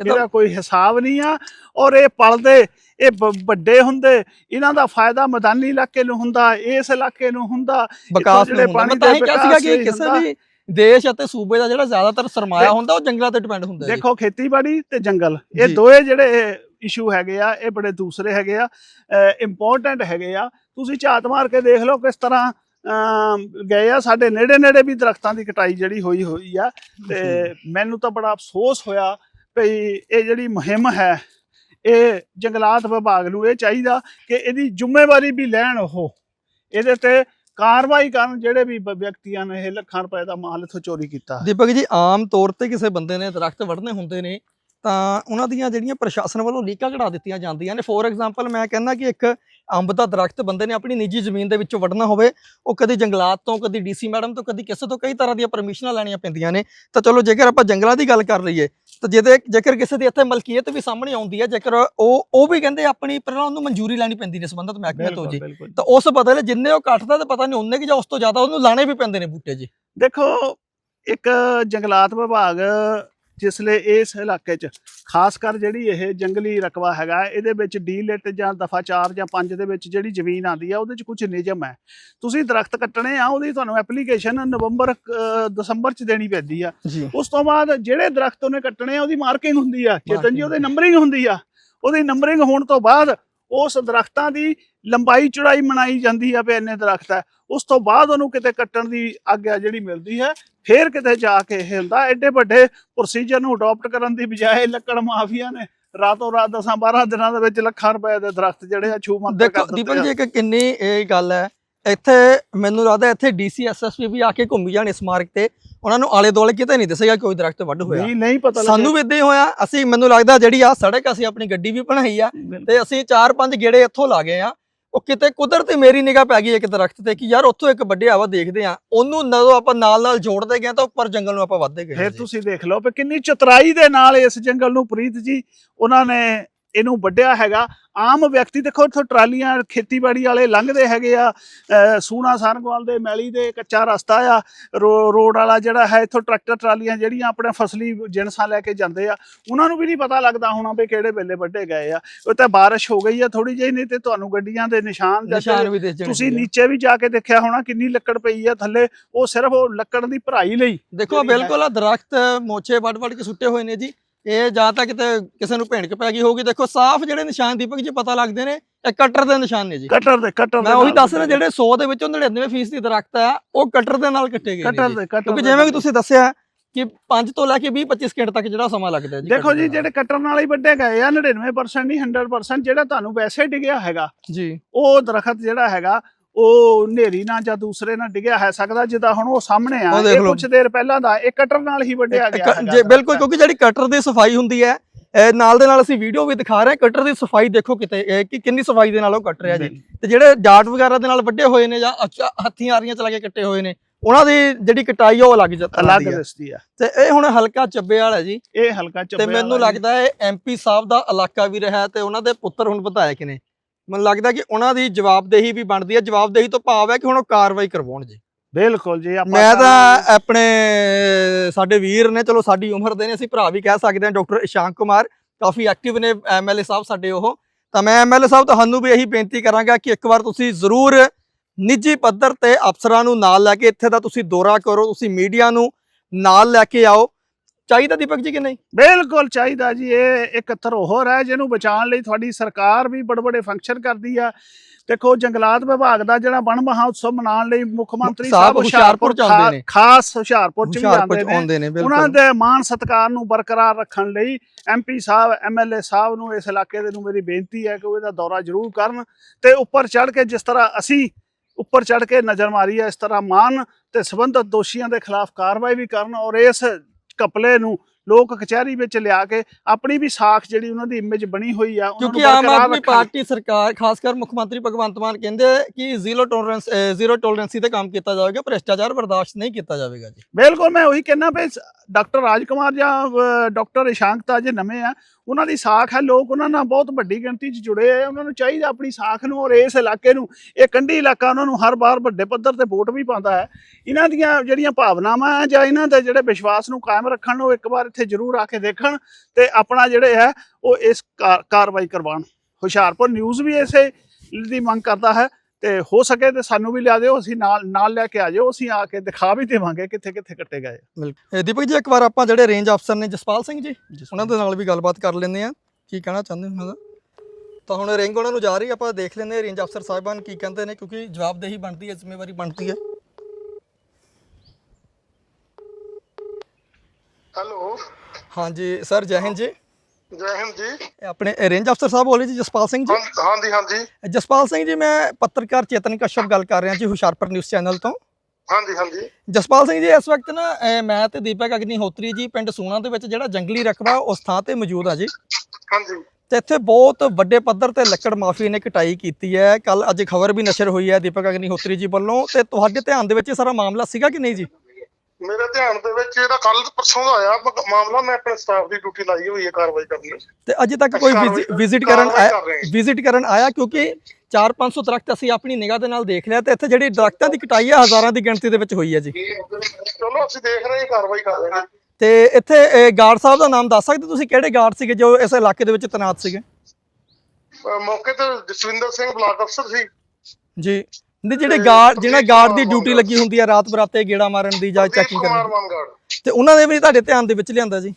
ਇਹਦਾ ਕੋਈ ਹਿਸਾਬ ਨਹੀਂ ਆ ਔਰ ਇਹ ਪਲਦੇ ਇਹ ਵੱਡੇ ਹੁੰਦੇ ਇਹਨਾਂ ਦਾ ਫਾਇਦਾ ਮੈਦਾਨੀ ਇਲਾਕੇ ਨੂੰ ਹੁੰਦਾ ਇਸ ਇਲਾਕੇ ਨੂੰ ਹੁੰਦਾ ਵਿਕਾਸ ਜਿਹੜੇ ਨੂੰ ਹੁੰਦਾ। ਪਾਣੀ ਮੈਂ ਤਾਂ ਹੀ ਦੇ ਕਿਹਾ ਸੀਗਾ ਵਿਕਾਸ ਕਿ ਕਿਸੇ। ਵੀ ਦੇਸ਼ ਅਤੇ ਸੂਬੇ ਦਾ ਜਿਹੜਾ ਜ਼ਿਆਦਾਤਰ ਸਰਮਾਇਆ ਹੁੰਦਾ ਉਹ ਜੰਗਲਾਂ ਤੇ ਡਿਪੈਂਡ ਹੁੰਦਾ ਦੇਖੋ ਖੇਤੀਬਾੜੀ ਤੇ ਜੰਗਲ ਇਹ। ਦੋਏ ਜਿਹੜੇ ਇਸ਼ੂ ਹੈਗੇ ਆ ਇਹ ਬੜੇ ਦੂਸਰੇ ਹੈਗੇ ਆ ਇੰਪੋਰਟੈਂਟ ਹੈਗੇ ਆ। ਤੁਸੀਂ ਝਾਤ ਮਾਰ ਕੇ ਦੇਖ ਲਓ ਕਿਸ ਤਰ੍ਹਾਂ ਗਏ ਆ ਸਾਡੇ ਨੇੜੇ ਨੇੜੇ ਵੀ ਦਰਖਤਾਂ ਦੀ ਕਟਾਈ ਜਿਹੜੀ ਹੋਈ ਹੋਈ ਆ। ਤੇ ਮੈਨੂੰ ਤਾਂ ਬੜਾ ਅਫਸੋਸ ਹੋਇਆ ਭਈ ਇਹ ਜਿਹੜੀ ਮੁਹਿੰਮ ਹੈ ਇਹ ਜੰਗਲਾਤ ਵਿਭਾਗ ਨੂੰ ਇਹ ਚਾਹੀਦਾ ਕਿ ਇਹਦੀ ਜ਼ਿੰਮੇਵਾਰੀ ਵੀ ਲੈਣ ਉਹ। ਇਹਦੇ ਤੇ ਕਾਰਵਾਈ ਕਰਨ ਜਿਹੜੇ ਵੀ ਵਿਅਕਤੀਆਂ ਨੇ ਇਹ ਲੱਖਾਂ ਰੁਪਏ ਦਾ ਮਾਲ ਇਥੋਂ ਚੋਰੀ ਕੀਤਾ। ਦੀਪਕ ਜੀ, ਆਮ ਤੌਰ ਤੇ ਕਿਸੇ ਬੰਦੇ ਨੇ ਦਰਖਤ ਵੱਢਣੇ ਹੁੰਦੇ ਨੇ ਤਾਂ ਉਹਨਾਂ ਦੀਆਂ ਜਿਹੜੀਆਂ ਪ੍ਰਸ਼ਾਸਨ ਵੱਲੋਂ ਲੀਕਾਂ ਕਢਾ ਦਿੱਤੀਆਂ ਜਾਂਦੀਆਂ ਨੇ। ਫੋਰ ਐਗਜ਼ਾਮਪਲ ਮੈਂ ਕਹਿੰਦਾ ਕਿ ਇੱਕ ਅੰਬ ਦਾ ਦਰਖਤ ਬੰਦੇ ਨੇ ਆਪਣੀ ਨਿੱਜੀ ਜ਼ਮੀਨ ਦੇ ਵਿੱਚੋਂ ਵੱਢਣਾ ਹੋਵੇ ਉਹ ਕਦੀ ਜੰਗਲਾਤ ਤੋਂ ਕਦੀ ਡੀਸੀ ਮੈਡਮ ਤੋਂ ਕਦੀ ਕਿਸੇ ਤੋਂ ਕਈ ਤਰ੍ਹਾਂ ਦੀਆਂ ਪਰਮਿਸ਼ਨਾਂ ਲੈਣੀਆਂ ਪੈਂਦੀਆਂ ਨੇ। ਤਾਂ ਚਲੋ ਜੇਕਰ ਆਪਾਂ ਜੰਗਲਾਂ ਦੀ ਗੱਲ ਕਰ ਲਈਏ ਤਾਂ ਜਿਹਦੇ ਜੇਕਰ ਕਿਸੇ ਦੀ ਇੱਥੇ ਮਲਕੀਅਤ ਵੀ ਸਾਹਮਣੇ ਆਉਂਦੀ ਹੈ ਜੇਕਰ ਉਹ ਉਹ ਵੀ ਕਹਿੰਦੇ ਆਪਣੀ ਪਹਿਲਾਂ ਉਹਨੂੰ ਮਨਜ਼ੂਰੀ ਲੈਣੀ ਪੈਂਦੀ ਨੇ ਸੰਬੰਧਤ ਮਹਿਕਮੇ ਤੋਂ ਜੀ। ਤਾਂ ਉਸ ਬਦਲੇ ਜਿੰਨੇ ਉਹ ਕੱਟਦਾ ਤਾਂ ਪਤਾ ਨਹੀਂ ਉਹਨੇ ਕਿ ਜਾਂ ਉਸ ਤੋਂ ਜ਼ਿਆਦਾ ਉਹਨੂੰ ਲਾਣੇ ਵੀ ਪੈਂਦੇ ਨੇ ਬੂਟੇ ਜੀ। ਦੇਖੋ ਇੱਕ ਜੰਗਲਾਤ ਵਿਭਾਗ ਜਿਸਲੇ ਇਸ ਇਲਾਕੇ 'ਚ ਖਾਸ ਕਰ ਜਿਹੜੀ ਇਹ ਜੰਗਲੀ ਰਕਬਾ ਹੈਗਾ ਇਹਦੇ ਵਿੱਚ ਡੀਲਿਟ ਜਾਂ ਦਫਾ 4 ਜਾਂ 5 ਦੇ ਵਿੱਚ ਜਿਹੜੀ ਜ਼ਮੀਨ ਆਉਂਦੀ ਆ ਉਹਦੇ 'ਚ ਕੁਝ ਨਿਯਮ ਹੈ। ਤੁਸੀਂ ਦਰਖਤ ਕੱਟਣੇ ਆ ਉਹਦੀ ਤੁਹਾਨੂੰ ਐਪਲੀਕੇਸ਼ਨ ਨਵੰਬਰ ਦਸੰਬਰ 'ਚ ਦੇਣੀ ਪੈਂਦੀ ਆ। ਉਸ ਤੋਂ ਬਾਅਦ ਜਿਹੜੇ ਦਰਖਤ ਉਹਨੇ ਕੱਟਣੇ ਆ ਉਹਦੀ ਮਾਰਕਿੰਗ ਹੁੰਦੀ ਆ। ਚੇਤਨ ਜੀ ਉਹਦੇ ਨੰਬਰਿੰਗ ਹੁੰਦੀ ਆ। ਉਹਦੀ ਨੰਬਰਿੰਗ ਹੋਣ ਤੋਂ ਬਾਅਦ ਉਸ ਦਰਖਤਾਂ ਦੀ ਲੰਬਾਈ ਚੌੜਾਈ ਮਨਾਈ ਜਾਂਦੀ ਆ ਵੀ ਇੰਨੇ ਦਰਖਤ ਹੈ ਉਸ ਤੋਂ ਬਾਅਦ ਉਹਨੂੰ ਕਿਤੇ ਕੱਟਣ ਦੀ ਆਗਿਆ ਜਿਹੜੀ ਮਿਲਦੀ ਹੈ ਫੇਰ ਕਿਤੇ ਜਾ ਕੇ ਇਹ ਹੁੰਦਾ ਐਡੇ ਵੱਡੇ ਪ੍ਰੋਸੀਜਰ ਨੂੰ ਅਡਾਪਟ ਕਰਨ ਦੀ ਬਜਾਏ ਲੱਕੜ ਮਾਫੀਆ ਨੇ ਰਾਤੋਂ ਰਾਤ 10 12 ਦਿਨਾਂ ਦੇ ਵਿੱਚ ਲੱਖਾਂ ਰੁਪਏ ਦੇ ਦਰਖਤ ਜਿਹੜੇ ਆ ਛੂ ਮੰਤਰ ਦੇਖੋ ਦਿੰਦੇ ਜੀ ਇੱਕ ਕਿੰਨੀ ਇਹ ਗੱਲ ਹੈ ਇੱਥੇ ਮੈਨੂੰ ਲੱਗਦਾ ਇੱਥੇ ਡੀਸੀ ਐਸਐਸਪੀ ਵੀ ਆ ਕੇ ਘੁੰਮੀ ਜਾਣ ਇਸ ਮਾਰਗ ਤੇ। ਉਹਨਾਂ ਨੂੰ ਆਲੇ ਦੁਆਲੇ ਕਿਤੇ ਨਹੀਂ ਦੱਸੇਗਾ ਕੋਈ ਦਰਖਤ ਵੱਢ ਹੋਇਆ। ਨਹੀਂ ਨਹੀਂ ਪਤਾ ਸਾਨੂੰ ਵੀ ਇਦਾਂ ਹੀ ਹੋਇਆ। ਅਸੀਂ ਮੈਨੂੰ ਲੱਗਦਾ ਜਿਹੜੀ ਆ ਸੜਕ ਅਸੀਂ ਆਪਣੀ ਗੱਡੀ ਵੀ ਬਣਾਈ ਆ ਤੇ ਅਸੀਂ ਚਾਰ ਪੰਜ ਗੇੜੇ ਇੱਥੋਂ ਲਾ ਗਏ ਆ। ਉਹ ਕਿਤੇ ਕੁਦਰਤੀ ਮੇਰੀ ਨਿਗਾਹ ਪੈ ਗਈ ਇੱਕ ਦਰਖਤ ਤੇ ਕਿ ਯਾਰ ਉੱਥੋਂ ਇੱਕ ਵੱਡਿਆ ਵਾ ਦੇਖਦੇ ਆ। ਉਹਨੂੰ ਜਦੋਂ ਆਪਾਂ ਨਾਲ ਨਾਲ ਜੋੜਦੇ ਗਏ ਤਾਂ ਉੱਪਰ ਜੰਗਲ ਨੂੰ ਆਪਾਂ ਵੱਧਦੇ ਗਏ ਫਿਰ। ਤੁਸੀਂ ਦੇਖ ਲਓ ਵੀ ਕਿੰਨੀ ਚਤਰਾਈ ਦੇ ਨਾਲ ਇਸ ਜੰਗਲ ਨੂੰ ਪ੍ਰੀਤ ਜੀ ਉਹਨਾਂ ਨੇ ਇਹਨੂੰ ਵੱਢਿਆ ਹੈਗਾ। ਆਮ ਵਿਅਕਤੀ ਦੇਖੋ ਇੱਥੋਂ ਟਰਾਲੀਆਂ ਖੇਤੀਬਾੜੀ ਵਾਲੇ ਲੰਘਦੇ ਹੈਗੇ ਆ। ਸੂਣਾ ਸਾਰਗਵਾਲ ਦੇ ਮੈਲੀ ਦੇ ਕੱਚਾ ਰਸਤਾ ਆ। ਰੋਡ ਵਾਲਾ ਜਿਹੜਾ ਹੈ ਇੱਥੋਂ ਟਰੈਕਟਰ ਟਰਾਲੀਆਂ ਜਿਹੜੀਆਂ ਆਪਣੇ ਫਸਲੀ ਜਿਣਸਾਂ ਲੈ ਕੇ ਜਾਂਦੇ ਆ। ਉਹਨਾਂ ਨੂੰ ਵੀ ਨਹੀਂ ਪਤਾ ਲੱਗਦਾ ਹੋਣਾ ਵੀ ਕਿਹੜੇ ਵੇਲੇ ਵੱਢੇ ਗਏ ਆ। ਉਹ ਤਾਂ ਬਾਰਿਸ਼ ਹੋ ਗਈ ਆ ਥੋੜੀ ਜਿਹੀ ਨਹੀਂ ਤੇ ਤੁਹਾਨੂੰ ਗੱਡੀਆਂ ਦੇ ਨਿਸ਼ਾਨ ਜਾਂ ਨਿਸ਼ਾਨ ਵੀ ਦੇ ਤੁਸੀਂ ਨੀਚੇ ਵੀ ਜਾ ਕੇ ਦੇਖਿਆ ਹੋਣਾ ਕਿੰਨੀ ਲੱਕੜ ਪਈ ਆ ਥੱਲੇ। ਉਹ ਸਿਰਫ ਉਹ ਲੱਕੜ ਦੀ ਭਰਾਈ ਲਈ। ਦੇਖੋ ਬਿਲਕੁਲ ਆ ਦਰਖਤ ਮੋਚੇ ਵੱਡ ਵੱਡ ਕੇ ਸੁੱਟੇ ਹੋਏ ਨੇ ਜੀ। ਇਹ ਜਾਂ ਤਾਂ ਕਿਤੇ ਕਿਸੇ ਨੂੰ ਭੇਣਕ ਪੈ ਗਈ ਹੋਊਗੀ ਦੇਖੋ ਸਾਫ਼ ਜਿਹੜੇ ਨਿਸ਼ਾਨ ਦੀਪਕ ਜੀ ਪਤਾ ਲੱਗਦੇ ਨੇ ਇਹ ਕਟਰ ਦੇ ਨਿਸ਼ਾਨ ਨੇ ਜੀ ਕਟਰ ਦੇ ਕਟਰ ਮੈਂ ਉਹੀ ਦੱਸ ਰਿਹਾ ਜਿਹੜੇ 100 ਦੇ ਵਿੱਚੋਂ 99% ਦੀ ਦਰਖਤ ਆ ਉਹ ਕਟਰ ਦੇ ਨਾਲ ਕੱਟੇ ਗਏ ਕਟਰ। ਦੇ ਕਟਰ ਕਿਉਂਕਿ ਜਿਵੇਂ ਕਿ। ਤੁਸੀਂ ਦੱਸਿਆ ਕਿ 5 ਤੋਂ ਲੈ ਕੇ 20 25 ਸਕਿੰਟ ਤੱਕ ਜਿਹੜਾ ਸਮਾਂ ਲੱਗਦਾ ਜੀ ਦੇਖੋ ਜੀ। ਜਿਹੜੇ ਕਟਰ ਨਾਲ ਹੀ ਵੱਡੇ ਗਏ ਆ 99% ਨਹੀਂ 100% ਜਿਹੜਾ ਤੁਹਾਨੂੰ ਵੈਸੇ ਡਿੱਗਿਆ ਹੈਗਾ ਜੀ ਉਹ ਦਰਖਤ ਜਿਹੜਾ ਹੈਗਾ ਉਹ ਨੇਰੀ ਨਾਲ ਜਾਂ ਦੂਸਰੇ ਨਾਲ ਡਿੱਗਿਆ ਹੈ ਸਕਦਾ ਜਿੱਦਾਂ ਹੁਣ ਉਹ ਸਾਹਮਣੇ ਆ ਇਹ। ਕੁਝ ਦੇਰ ਪਹਿਲਾਂ ਦਾ ਇਹ ਕਟਰ ਨਾਲ ਹੀ ਵੱਢਿਆ ਗਿਆ ਜੇ ਬਿਲਕੁਲ ਕਿਉਂਕਿ ਜਿਹੜੀ ਕਟਰ ਦੀ ਸਫ਼ਾਈ ਹੁੰਦੀ ਹੈ ਨਾਲ ਦੇ ਨਾਲ ਅਸੀਂ ਵੀਡੀਓ ਵੀ ਦਿਖਾ ਰਹੇ ਹਾਂ ਕਟਰ ਦੀ ਸਫ਼ਾਈ ਦੇਖੋ ਕਿਤੇ ਕਿ ਕਿੰਨੀ ਸਫ਼ਾਈ ਦੇ ਨਾਲ ਉਹ ਕੱਟ ਰਿਹਾ ਜੀ। ਤੇ ਜਿਹੜੇ ਡਾਟ ਵਗੈਰਾ ਦੇ ਨਾਲ ਵੱਡੇ ਹੋਏ ਨੇ ਜਾਂ ਹੱਥੀਆਂ ਆਰੀਆਂ ਚਲਾ ਕੇ ਕੱਟੇ ਹੋਏ ਨੇ ਉਹਨਾਂ ਦੀ ਜਿਹੜੀ ਕਟਾਈ ਉਹ ਅਲੱਗ ਅਲੱਗ ਦਿਸਦੀ ਆ। ਤੇ ਇਹ ਹੁਣ ਹਲਕਾ ਚੱਬੇ ਵਾਲਾ ਜੀ। ਇਹ ਹਲਕਾ ਤੇ ਚੱਬਿਆ ਮੈਨੂੰ ਲੱਗਦਾ ਹੈ ਐਮਪੀ ਸਾਹਿਬ ਦਾ ਇਲਾਕਾ ਵੀ ਰਿਹਾ ਤੇ ਉਹਨਾਂ ਦੇ ਪੁੱਤਰ ਹੁਣ ਵਿਧਾਇਕ ਨੇ ਮੈਨੂੰ ਲੱਗਦਾ ਕਿ ਉਹਨਾਂ ਦੀ ਜਵਾਬਦੇਹੀ ਵੀ ਬਣਦੀ ਹੈ। ਜਵਾਬਦੇਹੀ ਤੋਂ ਭਾਵ ਹੈ ਕਿ ਹੁਣ ਉਹ ਕਾਰਵਾਈ ਕਰਵਾਉਣ ਜੀ। ਬਿਲਕੁਲ ਜੀ ਆਪਾਂ ਮੈਂ ਤਾਂ ਆਪਣੇ ਸਾਡੇ ਵੀਰ ਨੇ ਚਲੋ ਸਾਡੀ ਉਮਰ ਦੇ ਨੇ ਅਸੀਂ ਭਰਾ ਵੀ ਕਹਿ ਸਕਦੇ ਹਾਂ ਡਾਕਟਰ ਇਸ਼ਾਂਕ ਕੁਮਾਰ। ਕਾਫੀ ਐਕਟਿਵ ਨੇ ਐਮਐਲਏ ਸਾਹਿਬ ਸਾਡੇ ਉਹ। ਤਾਂ ਮੈਂ ਐਮਐਲਏ ਸਾਹਿਬ ਤੁਹਾਨੂੰ ਵੀ ਇਹੀ ਬੇਨਤੀ ਕਰਾਂਗਾ ਕਿ ਇੱਕ ਵਾਰ ਤੁਸੀਂ ਜ਼ਰੂਰ ਨਿੱਜੀ ਪੱਧਰ ਤੇ ਅਫਸਰਾਂ ਨੂੰ ਨਾਲ ਲੈ ਕੇ ਇੱਥੇ ਦਾ ਤੁਸੀਂ ਦੌਰਾ ਕਰੋ ਤੁਸੀਂ ਮੀਡੀਆ ਨੂੰ ਨਾਲ ਲੈ ਕੇ ਆਓ। ਚਾਹੀਦਾ ਦੀਪਕ ਜੀ ਕਿ ਨਹੀਂ? ਬਿਲਕੁਲ ਚਾਹੀਦਾ ਜੀ ਇਹ ਇੱਕ ਧਰੋਹਰ ਹੈ ਜਿਹਨੂੰ ਬਚਾਉਣ ਲਈ ਤੁਹਾਡੀ ਸਰਕਾਰ ਵੀ ਬੜੇ ਬੜੇ ਫੰਕਸ਼ਨ ਕਰਦੀ ਆ। ਦੇਖੋ ਜੰਗਲਾਤ ਵਿਭਾਗ ਦਾ ਜਿਹੜਾ ਵਣ ਮਹਾਉਤਸਵ ਮਨਾਉਣ ਲਈ ਮੁੱਖ ਮੰਤਰੀ ਸਾਹਿਬ ਹੁਸ਼ਿਆਰਪੁਰ ਖਾ- ਨੇ। ਖਾਸ ਹੁਸ਼ਿਆਰਪੁਰ ਚ ਵੀ ਚ ਨੇ। ਉਹਨਾਂ ਦੇ ਮਾਨ ਸਤਕਾਰ ਨੂੰ ਬਰਕਰਾਰ ਰੱਖਣ ਲਈ ਐਮਪੀ ਸਾਹਿਬ ਐਮਐਲਏ ਸਾਹਿਬ ਨੂੰ ਇਸ ਇਲਾਕੇ ਦੇ ਨੂੰ ਮੇਰੀ ਬੇਨਤੀ ਹੈ ਕਿ ਉਹ ਇਹਦਾ ਦੌਰਾ ਜ਼ਰੂਰ ਕਰਨ ਤੇ ਉੱਪਰ ਚੜ ਕੇ ਜਿਸ ਤਰ੍ਹਾਂ ਅਸੀਂ ਉੱਪਰ ਚੜ ਕੇ ਨਜ਼ਰ ਮਾਰੀ ਹੈ ਇਸ ਤਰ੍ਹਾਂ ਮਾਨ ਤੇ ਸਬੰਧਤ ਦੋਸ਼ੀਆਂ ਦੇ ਖਿਲਾਫ ਕਾਰਵਾਈ ਵੀ ਕਰਨ ਔਰ ਇਸ ਕਪਲੇ ਨੂੰ ਲੋਕ ਕਚਹਿਰੀ ਵਿੱਚ ਲਿਆ ਕੇ ਆਪਣੀ ਵੀ ਸਾਖ ਜਿਹੜੀ ਉਹਨਾਂ ਦੀ ਇਮੇਜ ਬਣੀ ਹੋਈ ਆ ਉਹਨਾਂ ਨੂੰ ਕਿਉਂਕਿ ਆਮ ਆਦਮੀ। ਪਾਰਟੀ ਸਰਕਾਰ ਖਾਸ ਕਰ ਮੁੱਖ ਮੰਤਰੀ ਭਗਵੰਤ ਮਾਨ ਕਹਿੰਦੇ ਕਿ ਜ਼ੀਰੋ ਟੋਲਰੈਂਸ ਜ਼ੀਰੋ ਟੋਲਰੈਂਸੀ ਤੇ ਕੰਮ ਕੀਤਾ ਜਾਵੇਗਾ ਭ੍ਰਿਸ਼ਟਾਚਾਰ ਬਰਦਾਸ਼ਤ ਨਹੀਂ ਕੀਤਾ ਜਾਵੇਗਾ ਜੀ ਬਿਲਕੁਲ ਮੈਂ ਉਹੀ ਕਹਿਣਾ ਸ- ਡਾਕਟਰ ਰਾਜਕੁਮਾਰ ਜਾਂ ਅਹ, ਡਾਕਟਰ ਇਸ਼ਾਂਕ ਤਾਂ ਜੇ ਨਵੇਂ ਆ ਉਹਨਾਂ ਦੀ ਸਾਖ ਹੈ ਲੋਕ ਉਹਨਾਂ ਨਾਲ ਬਹੁਤ ਵੱਡੀ ਗਿਣਤੀ 'ਚ ਜੁੜੇ ਆ ਉਹਨਾਂ ਨੂੰ ਚਾਹੀਦਾ ਆਪਣੀ ਸਾਖ ਨੂੰ ਔਰ ਇਸ ਇਲਾਕੇ ਨੂੰ ਇਹ ਕੰਢੀ ਇਲਾਕਾ ਉਹਨਾਂ ਨੂੰ ਹਰ ਵਾਰ ਵੱਡੇ ਪੱਧਰ ਤੇ ਵੋਟ ਵੀ ਪਾਉਂਦਾ ਹੈ ਇਹਨਾਂ ਦੀਆਂ ਜਿਹੜੀਆਂ ਭਾਵਨਾਵਾਂ ਆ ਜਾਂ ਇਹਨਾਂ ਦੇ ਜਿਹੜੇ ਵਿਸ਼ਵਾਸ ਨੂੰ ਕਾਇਮ ਰੱਖਣ ਨੂੰ ਇੱਕ ਵਾਰ ਇੱਥੇ ਜ਼ਰੂਰ ਆ ਕੇ ਦੇਖਣ ਤੇ ਆਪਣਾ ਜਿਹੜੇ ਹੈ ਉਹ ਇਸ ਕਾਰ- ਕਾਰਵਾਈ ਕਰਵਾਉਣ। ਹੁਸ਼ਿਆਰਪੁਰ ਨਿਊਜ਼ ਵੀ ਇਸੇ ਦੀ ਮੰਗ ਕਰਦਾ ਹੈ ਤੇ ਹੋ ਸਕੇ ਤੇ ਸਾਨੂੰ ਵੀ ਲਿਆ ਦਿਓ ਅਸੀਂ ਨਾਲ ਨਾਲ ਲੈ ਕੇ ਆ ਜਾਓ ਅਸੀਂ ਆ ਕੇ ਦਿਖਾ ਵੀ ਦੇਵਾਂਗੇ ਕਿੱਥੇ ਕਿੱਥੇ ਕੱਟੇ ਗਏ ਬਿਲਕੁਲ। ਦੀਪਕ ਜੀ ਇੱਕ ਵਾਰ ਆਪਾਂ ਜਿਹੜੇ ਰੇਂਜ ਅਫਸਰ ਨੇ ਜਸਪਾਲ ਸਿੰਘ ਜੀ ਉਹਨਾਂ ਦੇ ਨਾਲ ਵੀ ਗੱਲਬਾਤ ਕਰ ਲੈਂਦੇ ਆ ਕੀ ਕਹਿਣਾ ਚਾਹੁੰਦੇ ਉਹਨਾਂ ਦਾ? ਤਾਂ ਹੁਣ ਰਿੰਗ ਉਹਨਾਂ ਨੂੰ ਜਾ ਰਹੀ ਆਪਾਂ ਦੇਖ ਲੈਂਦੇ ਰੇਂਜ ਅਫਸਰ ਸਾਹਿਬਾਨ ਕੀ ਕਹਿੰਦੇ ਨੇ ਕਿਉਂਕਿ ਜਵਾਬਦੇਹੀ ਬਣਦੀ ਹੈ ਜ਼ਿੰਮੇਵਾਰੀ ਬਣਦੀ ਹੈ। ਹੈਲੋ। ਹਾਂਜੀ ਸਰ ਜੈ ਹਿੰਦ ਜੀ। ਜੈ ਹਿੰਦ ਜੀ। ਇਹ ਆਪਣੇ ਰੇਂਜ ਅਫਸਰ ਸਾਹਿਬ ਬੋਲੇ ਜੀ ਜਸਪਾਲ ਸਿੰਘ ਜੀ। ਹਾਂ- ਹਾਂਜੀ ਹਾਂਜੀ। ਜਸਪਾਲ ਸਿੰਘ ਜੀ ਮੈਂ ਪੱਤਰਕਾਰ ਚੇਤਨ ਕਸ਼ਪ ਗੱਲ ਕਰ ਰਿਹਾ ਜੀ ਹੁਸ਼ਿਆਰਪੁਰ ਨਿਊਜ਼ ਚੈਨਲ ਤੋਂ। ਹਾਂਜੀ ਹਾਂਜੀ। ਜਸਪਾਲ ਸਿੰਘ ਜੀ ਇਸ ਵਕਤ ਨਾ ਅਹ, ਮੈਂ ਤੇ ਦੀਪਕ ਅਗਨੀਹੋਤਰੀ ਜੀ ਪਿੰਡ ਸੂਣਾ ਦੇ ਵਿੱਚ ਜਿਹੜਾ ਜੰਗਲੀ ਰਕਬਾ ਉਸ ਥਾਂ ਤੇ ਮੌਜੂਦ ਆ ਜੀ। ਹਾਂਜੀ। ਤੇ ਇੱਥੇ ਬਹੁਤ ਵੱਡੇ ਪੱਧਰ ਤੇ ਲੱਕੜ ਮਾਫੀ ਨੇ ਕਟਾਈ ਕੀਤੀ ਹੈ। ਕੱਲ ਅੱਜ ਖਬਰ ਵੀ ਨਸ਼ਰ ਹੋਈ ਹੈ ਦੀਪਕ ਅਗਨੀਹੋਤਰੀ ਜੀ ਵੱਲੋਂ। ਤੇ ਤੁਹਾਡੇ ਧਿਆਨ ਦੇ ਵਿੱਚ ਇਹ ਸਾਰਾ ਮਾਮਲਾ ਸੀਗਾ ਕਿ ਨਹੀਂ ਜੀ? ਮੇਰੇ ਧਿਆਨ ਦੇ ਵਿੱਚ ਇਹਦਾ ਕੱਲ ਪਰਸੋਂ ਦਾ ਆਇਆ ਮ- ਮਾਮਲਾ ਮੈਂ ਆਪਣੇ ਸਟਾਫ ਦੀ ਡਿਊਟੀ ਲਾਈ ਹੋਈ ਹੈ ਕਾਰਵਾਈ ਕਰਨ ਲਈ। ਤੇ ਅਜੇ ਤੱਕ ਕੋਈ ਕਾਰਵਾਈ- ਵਿਜ਼ਿਟ ਕਰਨ ਕਾਰਵਾਈ ਆਇਆ ਕਰ ਰਹੇ ਹਾਂ। ਵਿਜ਼ਿਟ ਕਰਨ ਆਇਆ ਕਿਉਂਕਿ 4-500 ਦਰਖਤ ਅਸੀਂ ਆਪਣੀ ਨਿਗਾਹ ਦੇ ਨਾਲ ਦੇਖ ਲਿਆ ਤੇ ਇੱਥੇ ਜਿਹੜੀ ਦਰਖਤਾਂ ਦੀ ਕਟਾਈ ਹੈ ਹਜ਼ਾਰਾਂ ਦੀ ਗਿਣਤੀ ਦੇ ਵਿੱਚ ਹੋਈ ਹੈ ਜੀ। ਚਲੋ ਅਸੀਂ ਦੇਖ ਰਹੇ ਹਾਂ ਕਾਰਵਾਈ ਕਰ ਰਹੇ ਹਾਂ। ਤੇ ਇੱਥੇ ਗਾਰਡ ਸਾਹਿਬ ਦਾ ਨਾਮ ਦੱਸ ਸਕਦੇ ਤੁਸੀਂ? ਕਿਹੜੇ ਗਾਰਡ ਸੀਗੇ ਜੋ ਇਸ ਇਲਾਕੇ ਦੇ ਵਿੱਚ ਤੈਨਾਤ ਸੀਗੇ? ਮੌਕੇ ਤੇ ਜਸਵਿੰਦਰ ਸਿੰਘ ਬਲਾਕ ਅਫਸਰ ਸੀ। ਜੀ। ਨਹੀਂ ਜਿਹੜੇ ਗਾਰਡ ਜਿਹੜਾ ਗਾਰਡ ਦੀ ਡਿਊਟੀ ਲੱਗੀ ਹੁੰਦੀ ਹੈ ਰਾਤ ਬਰਾਤੇ ਗੇੜਾ ਮਾਰਨ ਦੀ ਜਾਂ ਚੈਕਿੰਗ ਕਰਨ ਦੀ। ਤੇ ਉਹਨਾਂ ਦੇ ਵੀ ਤੁਹਾਡੇ ਧਿਆਨ ਦੇ ਵਿੱਚ ਲਿਆਂਦਾ ਜੀ?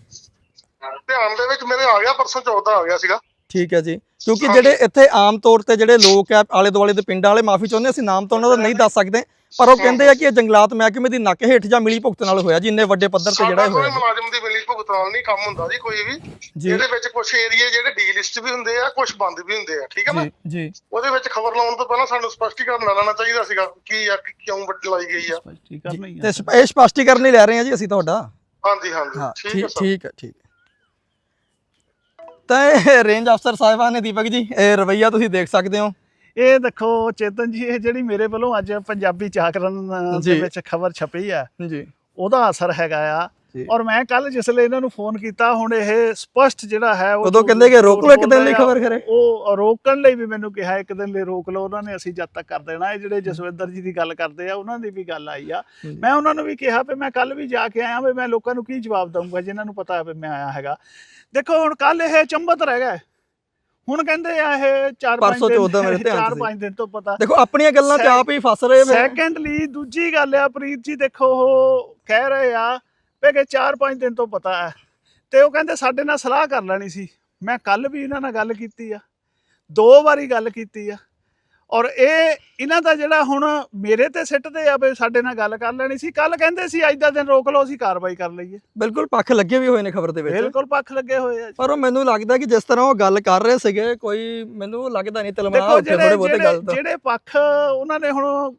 ਧਿਆਨ ਦੇ ਵਿੱਚ ਮੇਰੇ ਆ ਗਿਆ ਪਰਸੋਂ ਚੌਥਾ ਆ ਗਿਆ ਸੀਗਾ। ਠੀਕ ਹੈ ਜੀ। ਕਿਉਂਕਿ ਜਿਹੜੇ ਇੱਥੇ ਆਮ ਤੌਰ ਤੇ ਜਿਹੜੇ ਲੋਕ ਆ ਆਲੇ ਦੁਆਲੇ ਦੇ ਪਿੰਡਾਂ ਵਾਲੇ ਮਾਫੀ ਚਾਹੁੰਦੇ ਅਸੀਂ ਨਾਮ ਤਾਂ ਉਹਨਾਂ ਦਾ ਨਹੀਂ ਦੱਸ ਸਕਦੇ। ਪਰ ਉਹ ਕਹਿੰਦੇ ਆ ਕਿ ਇਹ ਜੰਗਲਾਤ ਮਹਿਕਮੇ ਦੀ ਨੱਕ ਹੇਠ ਜਾਂ ਮਿਲੀ ਭੁਗਤ ਨਾਲ ਹੋਇਆ ਜੀ ਇੰਨੇ ਵੱਡੇ ਪੱਧਰ ਤੇ ਜਿਹੜਾ ਹੋਇਆ। ਮੁਲਾਜ਼ਮ ਦੀ ਮਿਲੀ ਭੁਗਤ ਨਾਲ ਨਹੀਂ ਕੰਮ ਹੁੰਦਾ ਜੀ ਕੋਈ ਵੀ। ਜੀ। ਇਹਦੇ ਵਿੱਚ ਕੁਝ ਏਰੀਏ ਜਿਹੜੇ ਡੀ ਲਿਸਟ ਵੀ ਹੁੰਦੇ ਆ ਕੁਝ ਬੰਦ ਵੀ ਹੁੰਦੇ ਆ ਠੀਕ ਹੈ ਨਾ? ਜੀ ਉਹਦੇ ਵਿੱਚ ਖਬਰ ਲਾਉਣ ਤੋਂ ਪਹਿਲਾਂ ਸਾਨੂੰ ਸਪਸ਼ਟੀਕਰਨ ਲੈਣਾ ਚਾਹੀਦਾ ਸੀਗਾ ਕੀ ਆ ਕਿ ਕਿਉਂ ਵੱਟ ਲਾਈ ਗਈ ਆ। ਸਪਸ਼ਟੀਕਰਨ ਹੀ ਤੇ ਆ ਸਪ- ਇਹ ਸਪਸ਼ਟੀਕਰਨ ਹੀ ਲੈ ਰਹੇ ਹਾਂ ਜੀ ਅਸੀਂ ਤੁਹਾਡਾ। ਹਾਂਜੀ ਹਾਂਜੀ। ਠੀਕ ਹੈ ਠੀਕ ਹੈ ਠੀਕ ਤਾਂ ਇਹ ਰੇਂਜ ਅਫਸਰ ਸਾਹਿਬਾਨ ਨੇ ਦੀਪਕ ਜੀ ਇਹ ਰਵਈਆ ਤੁਸੀਂ ਦੇਖ ਸਕਦੇ ਹੋ। ਇਹ ਦੇਖੋ ਚੇਤਨ ਜੀ ਇਹ ਜਿਹੜੀ ਮੇਰੇ ਵੱਲੋਂ ਅੱਜ ਪੰਜਾਬੀ ਅ, ਦੇ। ਵਿੱਚ ਖਬਰ ਛਪੀ ਆ ਜੀ। ਉਹਦਾ ਅਸਰ ਹੈਗਾ ਆ। ਔਰ ਮੈਂ ਕੱਲ ਜਿਸ ਲਈ ਇਹਨਾਂ ਨੂੰ ਫੋਨ ਕੀਤਾ ਹੁਣ ਇਹ ਸਪਸ਼ਟ ਜਿਹੜਾ ਹੈ ਉਹ ਉਦੋਂ ਕਹਿੰਦੇ ਕਿ ਰੋਕ ਲਓ ਇੱਕ ਦਿਨ ਲਈ ਖਬਰ ਖਰੇ ਉਹ ਰੋਕਣ ਲਈ ਵੀ ਮੈਨੂੰ ਕਿਹਾ ਇੱਕ ਦਿਨ ਲਈ ਰੋਕ ਲਓ ਉਹਨਾਂ ਨੇ ਅਸੀਂ ਜਦ ਤੱਕ ਕਰ ਦੇਣਾ ਇਹ ਜਿਹੜੇ ਜਸਵਿੰਦਰ ਜੀ ਦੀ ਗੱਲ ਕਰਦੇ ਆ ਉਹਨਾਂ ਦੀ ਵੀ ਗੱਲ ਆਈ ਆ। ਮੈਂ ਉਹਨਾਂ ਨੂੰ ਵੀ ਕਿਹਾ ਵੀ ਮੈਂ ਕੱਲ ਵੀ ਜਾ ਕੇ ਆਇਆ ਵੀ ਮੈਂ ਲੋਕਾਂ ਨੂੰ ਕੀ ਜਵਾਬ ਦਊਂਗਾ ਜਿਨ੍ਹਾਂ ਨੂੰ ਪਤਾ ਹੈ ਵੀ ਮੈਂ ਆਇਆ ਹੈਗਾ। ਦੇਖੋ ਹੁਣ ਕੱਲ ਇਹ ਚੰਬਤ ਰਹਿ ਗਿਆ ਹੁਣ ਕਹਿੰਦੇ ਆ ਇਹ 4 ਪਰਸੋਂ ਤੇ ਉਦੋਂ ਮੇਰੇ ਧਿਆਨ 'ਚ ਸੀ। 4-5 ਦਿਨ ਤੋਂ ਪਤਾ। ਦੇਖੋ ਆਪਣੀਆਂ ਗੱਲਾਂ ਤੇ ਆਪ ਹੀ ਫਸ ਰਹੇ ਫਿਰ ਸੈਕੰਡਲੀ ਦੂਜੀ ਗੱਲ ਆ ਪ੍ਰੀਤ ਜੀ ਦੇਖੋ ਉਹ ਕਹਿ ਰਹੇ ਆ ਵੀ ਕਿ 4-5 ਦਿਨ ਤੋਂ ਪਤਾ ਹੈ। ਤੇ ਉਹ ਕਹਿੰਦੇ ਸਾਡੇ ਨਾਲ ਸਲਾਹ ਕਰ ਲੈਣੀ ਸੀ। ਮੈਂ ਕੱਲ ਵੀ ਇਹਨਾਂ ਨਾਲ ਗੱਲ ਕੀਤੀ ਆ। ਦੋ ਵਾਰੀ ਗੱਲ ਕੀਤੀ ਆ। ਔਰ ਇਹ ਇਹਨਾਂ ਦਾ ਜਿਹੜਾ ਹੁਣ ਮੇਰੇ ਤੇ ਸਿੱਟਦੇ ਆ ਵੀ ਸਾਡੇ ਨਾਲ ਗੱਲ ਕਰ ਲੈਣੀ ਸੀ ਕੱਲ ਕਹਿੰਦੇ ਸੀ ਅੱਜ ਦਾ ਦਿਨ ਰੋਕ ਲਓ ਅਸੀਂ ਕਾਰਵਾਈ ਕਰ ਲਈਏ। ਬਿਲਕੁਲ ਪੱਖ ਲੱਗੇ ਵੀ ਹੋਏ ਨੇ ਖਬਰ ਦੇ ਵਿੱਚ। ਬਿਲਕੁਲ ਪੱਖ ਲੱਗੇ ਹੋਏ ਆ। ਪਰ ਉਹ ਮੈਨੂੰ ਲੱਗਦਾ ਕਿ ਜਿਸ ਤਰ੍ਹਾਂ ਉਹ ਗੱਲ ਕਰ ਰਹੇ ਸੀਗੇ ਕੋਈ ਮੈਨੂੰ ਲੱਗਦਾ ਨਹੀਂ ਤਲਮਾ ਉੱਤੇ ਥੋੜੇ ਬਹੁਤੇ ਗੱਲ ਤਾਂ। ਜਿਹੜੇ ਪੱਖ ਉਹਨਾਂ ਨੇ ਹੁਣ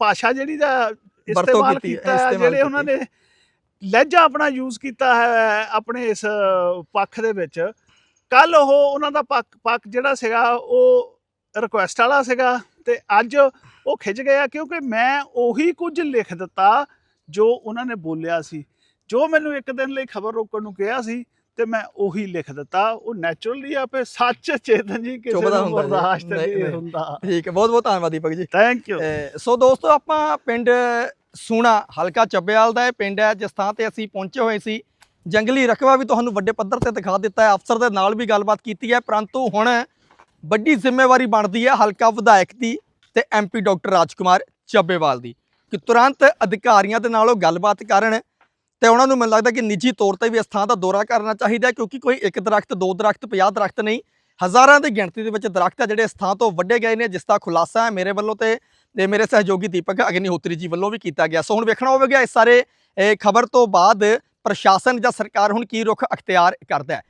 ਭਾਸ਼ਾ ਜਿਹੜੀ ਦਾ ਇਸਤੇਮਾਲ ਕੀਤੀ ਜਿਹੜੇ ਉਹਨਾਂ ਨੇ ਲਹਿਜਾ ਆਪਣਾ ਯੂਜ਼ ਕੀਤਾ ਹੈ ਆਪਣੇ ਇਸ ਪੱਖ ਦੇ ਵਿੱਚ। ਕੱਲ ਉਹ ਉਹਨਾਂ ਦਾ ਪੱਖ ਪੱਖ ਜਿਹੜਾ ਸੀਗਾ ਉਹ ਰਿਕੁਐਸਟ ਵਾਲਾ ਸੀਗਾ ਤੇ ਅੱਜ ਉਹ ਖਿੱਚ ਗਿਆ ਕਿਉਂਕਿ ਮੈਂ ਉਹੀ ਕੁਝ ਲਿਖ ਦਿੱਤਾ ਜੋ ਉਹਨਾਂ ਨੇ ਬੋਲਿਆ ਸੀ। ਜੋ ਮੈਨੂੰ ਇੱਕ ਦਿਨ ਲਈ ਖਬਰ ਰੋਕਣ ਨੂੰ ਕਿਹਾ ਸੀ ਤੇ ਮੈਂ ਉਹੀ ਲਿਖ ਦਿੱਤਾ। ਉਹ ਨੈਚੁਰਲੀ ਆਪੇ ਸੱਚ ਚੇਤਨ ਜੀ ਕਿਸੇ ਨੂੰ। ਬਰਦਾਸ਼ਤ ਨਹੀਂ। ਹੁੰਦਾ। ਠੀਕ ਹੈ ਬਹੁਤ ਬਹੁਤ ਧੰਨਵਾਦ ਦੀਪਕ ਜੀ। ਥੈਂਕ ਯੂ ਸੋ ਦੋਸਤੋ ਆਪਾਂ ਪਿੰਡ ਸੂਣਾ ਹਲਕਾ ਚੱਬੇਵਾਲ ਦਾ ਇਹ ਪਿੰਡ ਹੈ ਜਿਸ ਥਾਂ ਤੇ ਅਸੀਂ ਪਹੁੰਚੇ ਹੋਏ ਸੀ। ਜੰਗਲੀ ਰਕਬਾ ਵੀ ਤੁਹਾਨੂੰ ਵੱਡੇ ਪੱਧਰ ਤੇ ਦਿਖਾ ਦਿੱਤਾ ਹੈ। ਅਫਸਰ ਦੇ ਨਾਲ ਵੀ ਗੱਲਬਾਤ ਕੀਤੀ ਹੈ ਪਰੰਤੂ ਹੁਣ ਵੱਡੀ ਜ਼ਿੰਮੇਵਾਰੀ ਬਣਦੀ ਹੈ ਹਲਕਾ ਵਿਧਾਇਕ ਦੀ ਤੇ ਐਮਪੀ ਡਾਕਟਰ ਰਾਜਕੁਮਾਰ ਚੱਬੇਵਾਲ ਦੀ। ਕਿ ਤੁਰੰਤ ਅਧਿਕਾਰੀਆਂ ਦੇ ਨਾਲ ਉਹ ਗੱਲਬਾਤ ਕਰਨ ਤੇ ਉਹਨਾਂ ਨੂੰ ਮੈਨੂੰ ਲੱਗਦਾ ਕਿ ਨਿੱਜੀ ਤੌਰ ਤੇ ਵੀ ਇਸ ਥਾਂ ਦਾ ਦੌਰਾ ਕਰਨਾ ਚਾਹੀਦਾ ਕਿਉਂਕਿ ਕੋਈ ਇੱਕ ਦਰਖਤ, ਦੋ ਦਰਖਤ 50 ਦਰਖਤ ਨਹੀਂ, ਹਜ਼ਾਰਾਂ ਦੀ ਗਿਣਤੀ ਦੇ ਵਿੱਚ ਦਰਖਤ ਆ ਜਿਹੜੇ ਇਸ ਥਾਂ ਤੋਂ ਵੱਡੇ ਗਏ ਨੇ, ਜਿਸ ਦਾ ਖੁਲਾਸਾ ਹੈ ਮੇਰੇ ਵੱਲੋਂ ਤੇ ਤੇ ਮੇਰੇ ਸਹਿਯੋਗੀ ਦੀਪਕ ਅਗਨੀਹੋਤਰੀ ਜੀ ਵੱਲੋਂ ਵੀ ਕੀਤਾ ਗਿਆ। ਸੋ ਹੁਣ ਵੇਖਣਾ ਹੋਵੇਗਾ ਇਸ ਸਾਰੇ ਖਬਰ ਤੋਂ ਬਾਅਦ ਪ੍ਰਸ਼ਾਸਨ ਜਾਂ ਸਰਕਾਰ ਹੁਣ ਕੀ ਰੁਖ ਅਖਤਿਆਰ ਕਰਦਾ ਹੈ।